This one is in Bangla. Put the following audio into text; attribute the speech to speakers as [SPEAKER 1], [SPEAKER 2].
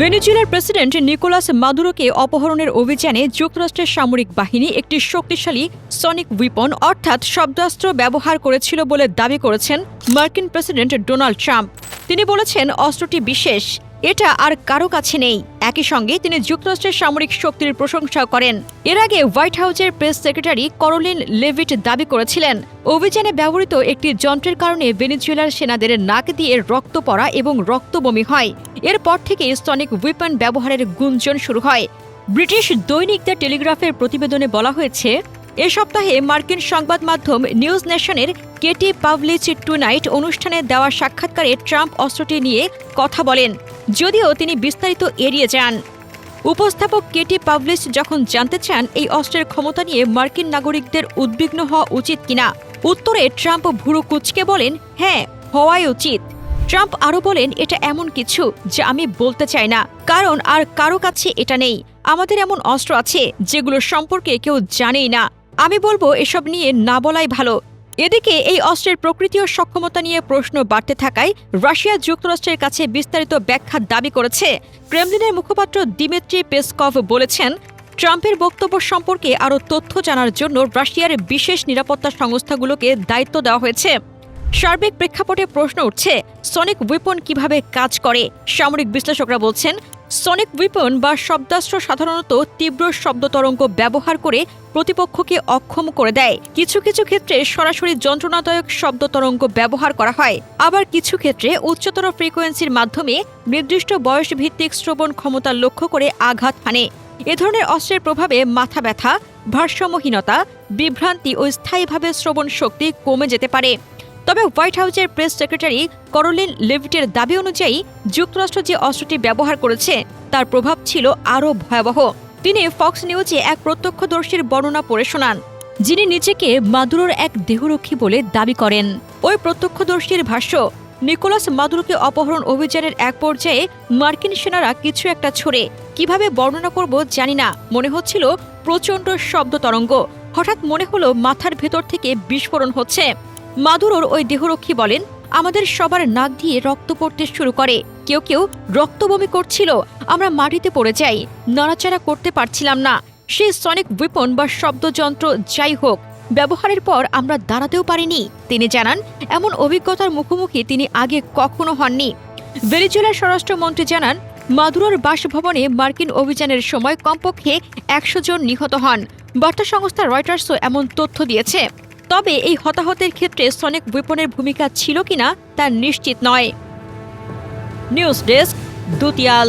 [SPEAKER 1] ভেনেজুয়েলার প্রেসিডেন্ট নিকোলাস মাদুরোকে অপহরণের অভিযানে যুক্তরাষ্ট্রের সামরিক বাহিনী একটি শক্তিশালী সনিক উইপন অর্থাৎ শব্দাস্ত্র ব্যবহার করেছিল বলে দাবি করেছেন মার্কিন প্রেসিডেন্ট ডোনাল্ড ট্রাম্প। তিনি বলেছেন, অস্ত্রটি বিশেষ। এটা আর কারও কাছে নেই। একই সঙ্গে তিনি যুক্তরাষ্ট্রের সামরিক শক্তির প্রশংসা করেন। এর আগে হোয়াইট হাউসের প্রেস সেক্রেটারি করলিন লেভিট দাবি করেছিলেন, অভিযানে ব্যবহৃত একটি যন্ত্রের কারণে ভেনেজুয়েলার সেনাদের নাক দিয়ে রক্ত পড়া এবং রক্ত বমি হয়। এরপর থেকে স্তনিক উইপন ব্যবহারের গুঞ্জন শুরু হয়। ব্রিটিশ দৈনিক দ্য টেলিগ্রাফের প্রতিবেদনে বলা হয়েছে এ সপ্তাহে মার্কিন সংবাদ মাধ্যম নিউজ নেশনের কেটি পাভলিচ টুনাইট অনুষ্ঠানে দেওয়া সাক্ষাৎকারে ট্রাম্প অস্ত্রটি নিয়ে কথা বলেন। যদিও তিনি বিস্তারিত এড়িয়ে যান। উপস্থাপক কেটি পাভলিস যখন জানতে চান এই অস্ত্রের ক্ষমতা নিয়ে মার্কিন নাগরিকদের উদ্বিগ্ন হওয়া উচিত কিনা, উত্তরে ট্রাম্প ভুরু কুচকে বলেন হ্যাঁ হওয়াই উচিত। ট্রাম্প আরও বলেন, এটা এমন কিছু যা আমি বলতে চাই না, কারণ আর কারও কাছে এটা নেই। আমাদের এমন অস্ত্র আছে যেগুলো সম্পর্কে কেউ জানেই না। আমি বলব এসব নিয়ে না বলাই ভালো। এদিকে এই অস্ত্রের প্রকৃতি ও সক্ষমতা নিয়ে প্রশ্ন বাড়তে থাকায় রাশিয়া যুক্তরাষ্ট্রের কাছে বিস্তারিত ব্যাখ্যা দাবি করেছে। ক্রেমলিনের মুখপাত্র দিমেত্রি পেসকভ বলেছেন, ট্রাম্পের বক্তব্য সম্পর্কে আরও তথ্য জানার জন্য রাশিয়ার বিশেষ নিরাপত্তা সংস্থাগুলোকে দায়িত্ব দেওয়া হয়েছে। সার্বিক প্রেক্ষাপটে প্রশ্ন উঠছে, সনিক উইপন কীভাবে কাজ করে? সামরিক বিশ্লেষকরা বলছেন সনিক উইপন বা শব্দাস্ত্র সাধারণত তীব্র শব্দ তরঙ্গ ব্যবহার করে প্রতিপক্ষকে অক্ষম করে দেয়। কিছু কিছু ক্ষেত্রে সরাসরি যন্ত্রণাদায়ক শব্দ তরঙ্গ ব্যবহার করা হয়। আবার কিছু ক্ষেত্রে উচ্চতর ফ্রিকোয়েন্সির মাধ্যমে নির্দিষ্ট বয়স ভিত্তিক শ্রবণ ক্ষমতা লক্ষ্য করে আঘাত হানে। এ ধরনের অস্ত্রের প্রভাবে মাথা ব্যথা, ভারসাম্যহীনতা, বিভ্রান্তি ও স্থায়ীভাবে শ্রবণ শক্তি কমে যেতে পারে। তবে হোয়াইট হাউসের প্রেস সেক্রেটারি করলিন লেভিটের দাবি অনুযায়ী যুক্তরাষ্ট্র যে অস্ত্রটি ব্যবহার করেছে, তার প্রভাব ছিল আরও ভয়াবহ। তিনি ফক্স নিউজে এক প্রত্যক্ষদর্শীর বর্ণনা পড়ে শোনান, যিনি নিজেকে মাদুরোর এক দেহরক্ষী বলে দাবি করেন। ওই প্রত্যক্ষদর্শীর ভাষ্য, নিকোলাস মাদুরোকে অপহরণ অভিযানের এক পর্যায়ে মার্কিন সেনারা কিছু একটা ছড়ে। কীভাবে বর্ণনা করব জানি না, মনে হচ্ছিল প্রচণ্ড শব্দ তরঙ্গ হঠাৎ মনে হলো মাথার ভেতর থেকে বিস্ফোরণ হচ্ছে। মাদুরোর ওই দেহরক্ষী বলেন, আমাদের সবার নাক দিয়ে রক্ত পড়তে শুরু করে। কেউ কেউ রক্তবমি করছিল, আমরা মাটিতে পড়ে যাই। নড়াচড়া করতে পারছিলাম না। সে সনিক উইপন বা শব্দযন্ত্র যাই হোক, ব্যবহারের পর আমরা দাঁড়াতেও পারিনি। তিনি জানান, এমন অভিজ্ঞতার মুখোমুখি তিনি আগে কখনো হননি। ভেনিজুয়েলার স্বরাষ্ট্রমন্ত্রী জানান, মাদুরোর বাসভবনে মার্কিন অভিযানের সময় কমপক্ষে একশো জন নিহত হন। বার্তা সংস্থা রয়টার্সও এমন তথ্য দিয়েছে। তবে এই হতাহতের ক্ষেত্রে সনিক উইপনের ভূমিকা ছিল কিনা তা নিশ্চিত নয়। News desk, দুতিয়াল।